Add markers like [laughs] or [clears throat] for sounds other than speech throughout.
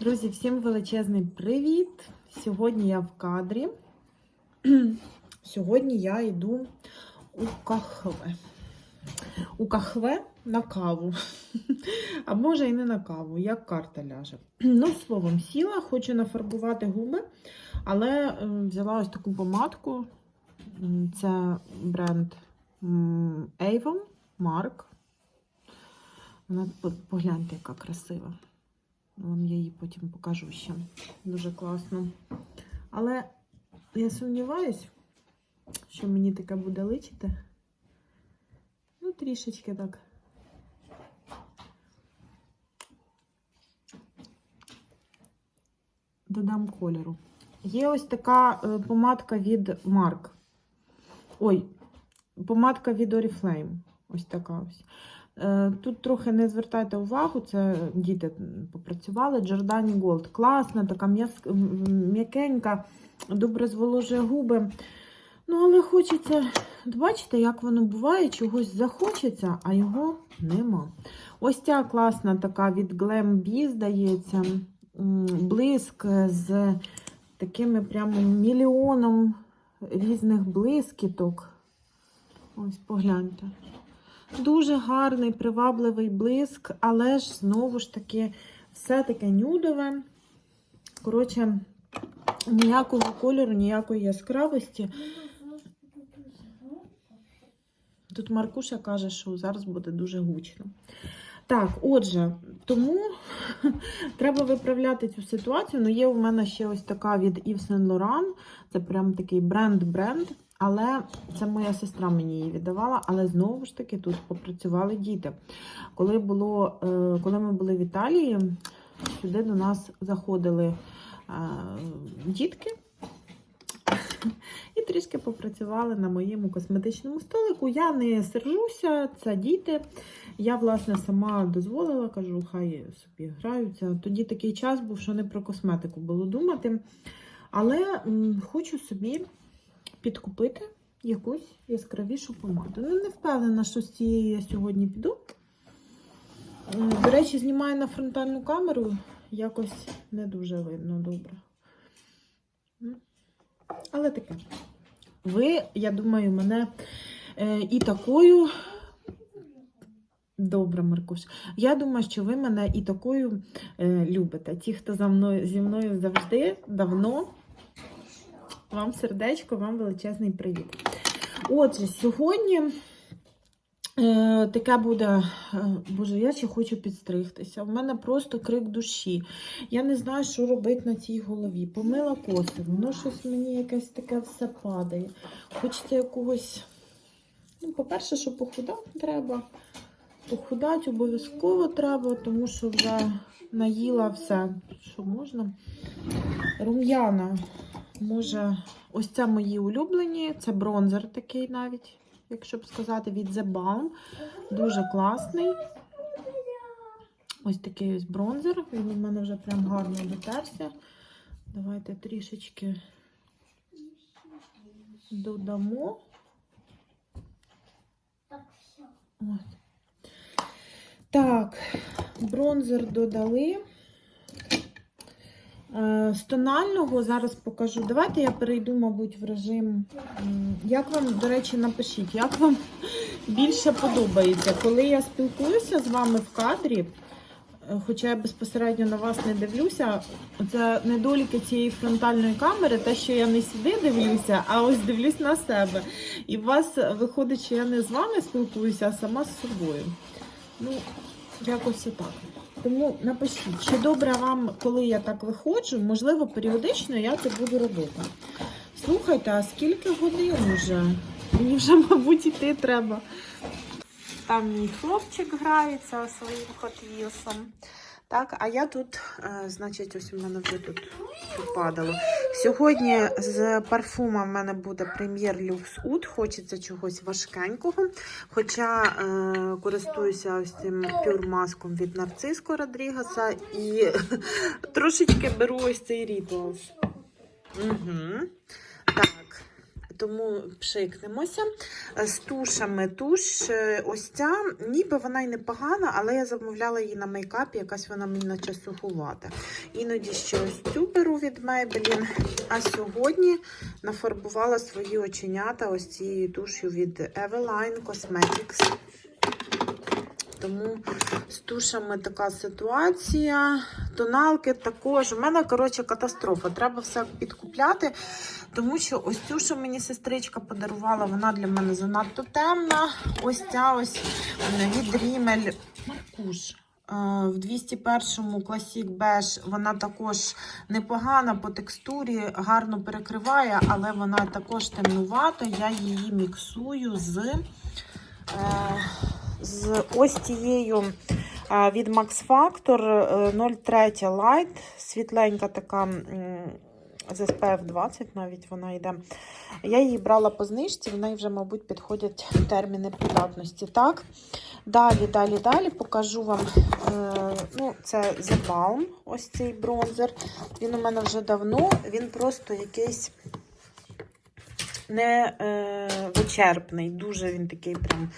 Друзі, всім величезний привіт! Сьогодні я в кадрі. [clears throat] Сьогодні я йду у кахве. У кахве на каву. [laughs] А може і не на каву, як карта ляже. [clears throat] Ну, словом, сіла, хочу нафарбувати губи, але е, взяла ось таку помадку. Це бренд Avon Mark. Вона погляньте, яка красива. Вам я її потім покажу ще. Дуже класно. Але я сумніваюсь, що мені таке буде личити. Ну, трішечки так. Додам кольору. Є ось така е, помадка від Mark. Ой, помадка від Oriflame. Ось така ось. Е, Тут трохи не звертайте увагу, це діти попрацювали. Giordani Gold. Класна, така м'якенька, добре зволожує губи. Ну, але хочеться, бачите, як воно буває, чогось захочеться, а його нема. Ось ця класна така від Glam Bee, здається, блиск з такими прямо мільйоном різних блискіток. Ось погляньте. Дуже гарний, привабливий блиск, але ж знову ж таки все таке нюдове. Коротше, ніякого кольору, ніякої яскравості. Тут Маркуша каже, що зараз буде дуже гучно. Так, отже, тому [laughs] треба виправляти цю ситуацію. Ну, є у мене ще ось така від Yves Saint Laurent. Це прям такий бренд-бренд. Але це моя сестра мені її віддавала. Але знову ж таки тут попрацювали діти. Коли, було, е, коли ми були в Італії, сюди до нас заходили е, дітки. І трішки попрацювали на моєму косметичному столику. Я не сержуся, це діти. Я, власне, сама дозволила, кажу, хай собі граються. Тоді такий час був, що не про косметику було думати. Але хочу собі підкупити якусь яскравішу помаду. Ну, не впевнена, що з цією я сьогодні піду. До речі, знімаю на фронтальну камеру, якось не дуже видно добре. Але таке. Ви, я думаю, мене е, і такою. Добре, Маркуш. Я думаю, що ви мене і такою е, любите. Ті, хто за мною, зі мною завжди, давно. Вам сердечко, вам величезний привіт. Отже, сьогодні е, таке буде. Е, Боже, я ще хочу підстригтися. У мене просто крик душі. Я не знаю, що робити на цій голові. Помила коси, воно щось мені якесь таке все падає. Хочеться якогось. Ну, по-перше, що похудати треба. Похудати обов'язково треба, тому що вже наїла все, що можна. Рум'яна. Може, ось це мої улюблені. Це бронзер такий навіть, якщо б сказати, від The Balm. Дуже класний. Ось такий ось бронзер. Він у мене вже прям гарно дотерся. Давайте трішечки додамо. От. Так, бронзер додали. Е, З тонального зараз покажу. Давайте я перейду, мабуть, в режим. Як вам, до речі, напишіть, як вам більше подобається, коли я спілкуюся з вами в кадрі, е, хоча я безпосередньо на вас не дивлюся, це недоліки цієї фронтальної камери, те, що я не сюди дивлюся, а ось дивлюсь на себе. І у вас виходить, що я не з вами спілкуюся, а сама з собою. Ну, якось отак. Тому напишіть, чи добре вам, коли я так виходжу, можливо, періодично я це буду робити. Слухайте, а скільки годин вже? Мені вже, мабуть, іти треба. Там мій хлопчик грається своїм хотвілсом. Так, а я тут, е, значить, ось у мене вже тут попадало. Сьогодні з парфума в мене буде прем'єр Люкс Ут. Хочеться чогось важкенького. Хоча е, користуюся ось цим пюрмаском від Нарциско Родрігеса і [laughs] трошечки беру ось цей Rituals. Угу. Тому пшикнемося. Е, З тушами туш. е, Ось ця, ніби вона й непогана, але я замовляла її на мейкапі, якась вона мені наче сухувата. Іноді ще ось цю беру від Maybelline. А сьогодні нафарбувала свої оченята ось цією туш'ю від Eveline Cosmetics. Тому з тушами така ситуація. Тоналки також. У мене, коротше, катастрофа. Треба все підкупляти, тому що ось цю, що мені сестричка подарувала, вона для мене занадто темна. Ось ця ось від Rimmel Маркуш. В 201-му Classic Beige вона також непогана по текстурі, гарно перекриває, але вона також темнувата. Я її міксую з, е, з ось цією е, від Max Factor е, 03 Light, світленька така з SPF 20 навіть вона йде. Я її брала по знижці, в неї вже, мабуть, підходять терміни придатності. Так, далі, далі, далі покажу вам. Е, ну, це The Balm, ось цей бронзер. Він у мене вже давно, він просто якийсь не е, вичерпний. Дуже він такий прям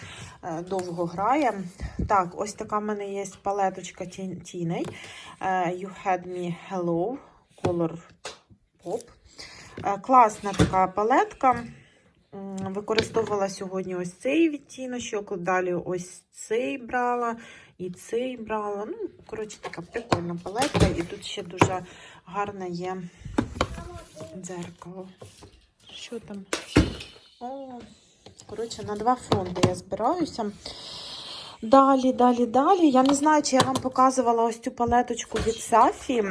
е, довго грає. Так, ось така в мене є палеточка Ті- тіней. Е, you had me hello, color pop. Е, класна така палетка. Використовувала сьогодні ось цей відтіночок, далі ось цей брала і цей брала. Ну, коротше, така прикольна палетка. І тут ще дуже гарне є дзеркало. Що там? О, коротше, на два фронти я збираюся. Далі, далі, далі. Я не знаю, чи я вам показувала ось цю палеточку від Сафі.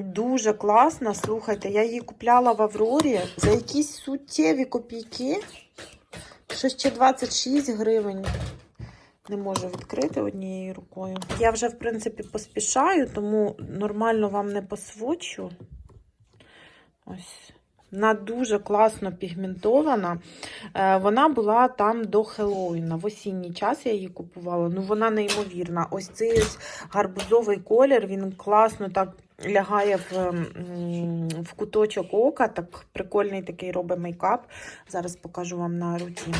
Дуже класна. Слухайте, я її купляла в Аврорі за якісь суттєві копійки. Що ще 26 гривень. Не можу відкрити однією рукою. Я вже, в принципі, поспішаю, тому нормально вам не посвочу. Ось. Вона дуже класно пігментована. Е, Вона була там до Хеллоуіна. В осінній час я її купувала. Ну, вона неймовірна. Ось цей гарбузовий колір, він класно так лягає в, в куточок ока. Так прикольний такий робить мейкап. Зараз покажу вам на руці.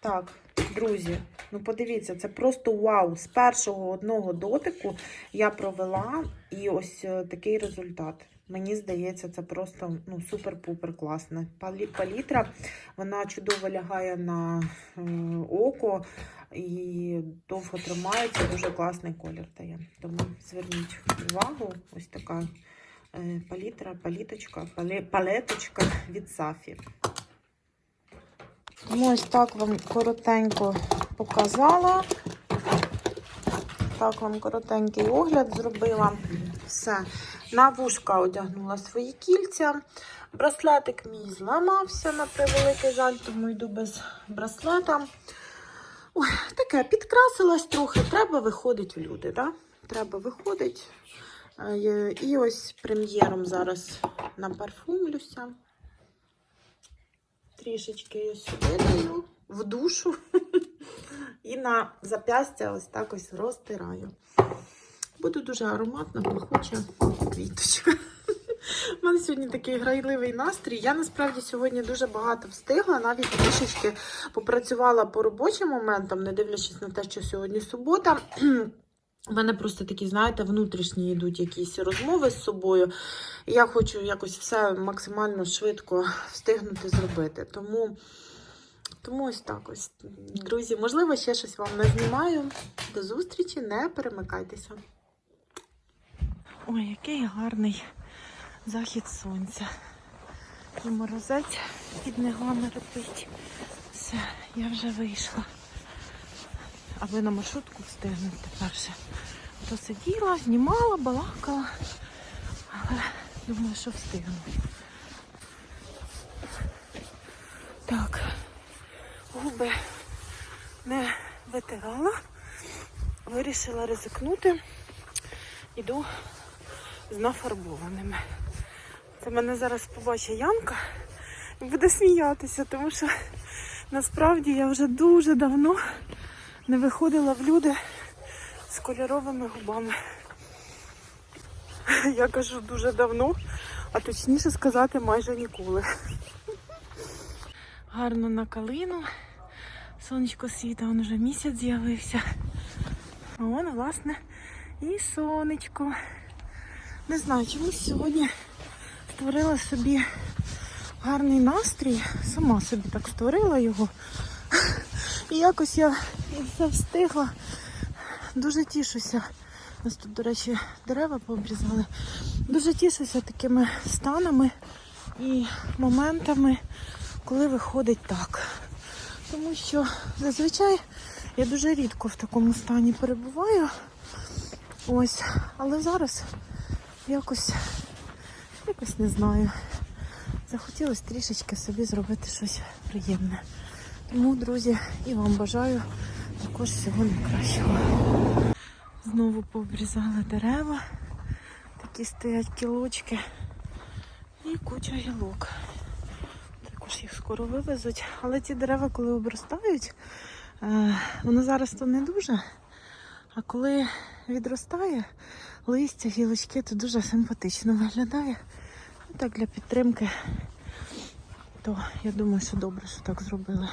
Так, друзі, ну подивіться, це просто вау. З першого одного дотику я провела і ось е, такий результат. Мені здається, це просто ну, супер-пупер класно. Палі- Палітра, вона чудово лягає на е, око і довго тримається, дуже класний колір дає. Тому зверніть увагу, ось така е, палітра, паліточка, палеточка від Сафі. Тому ось так вам коротенько показала. Так вам коротенький огляд зробила. Все. На вушка одягнула свої кільця. Браслетик мій зламався, на превеликий жаль, тому йду без браслета. Ой, таке, підкрасилась трохи. Треба виходить в люди, да? Треба виходить. Е, І ось прем'єром зараз напарфумлюся. Трішечки я сюди даю, в душу. [laughs] І на зап'ястя ось так ось розтираю. Буде дуже ароматна, пахуча квіточка. У мене сьогодні такий грайливий настрій. Я насправді сьогодні дуже багато встигла, навіть трішечки попрацювала по робочим моментам, не дивлячись на те, що сьогодні субота. У мене просто такі, знаєте, внутрішні йдуть якісь розмови з собою. Я хочу якось все максимально швидко встигнути зробити. Тому, тому ось так ось. Друзі, можливо, ще щось вам не знімаю. До зустрічі, не перемикайтеся. Ой, який гарний захід сонця. І морозець під ногами репить. Все, я вже вийшла. Аби на маршрутку встигнути перше. То сиділа, знімала, балакала, але думаю, що встигну. Так, губи не витирала, вирішила ризикнути. Іду з нафарбованими. Це мене зараз побачить Янка і буде сміятися, тому що насправді я вже дуже давно не виходила в люди з кольоровими губами. Я кажу дуже давно, а точніше сказати майже ніколи. гарно на калину. Сонечко світа, он вже місяць з'явився. А вон, власне, і сонечко. Не знаю, чомусь сьогодні створила собі гарний настрій. Сама собі так створила його. І якось я все встигла. Дуже тішуся. У нас тут, до речі, дерева пообрізали. Дуже тішуся такими станами і моментами, коли виходить так. Тому що зазвичай я дуже рідко в такому стані перебуваю. Ось, але зараз якось, якось не знаю. Захотілося трішечки собі зробити щось приємне. Тому, друзі, і вам бажаю також всього найкращого. Знову пообрізали дерева. Такі стоять кілочки. І куча гілок. Також їх скоро вивезуть. Але ці дерева, коли обростають, е, воно зараз то не дуже. А коли відростає листя, гілочки, то дуже симпатично виглядає. Так для підтримки, то я думаю, що добре, що так зробили.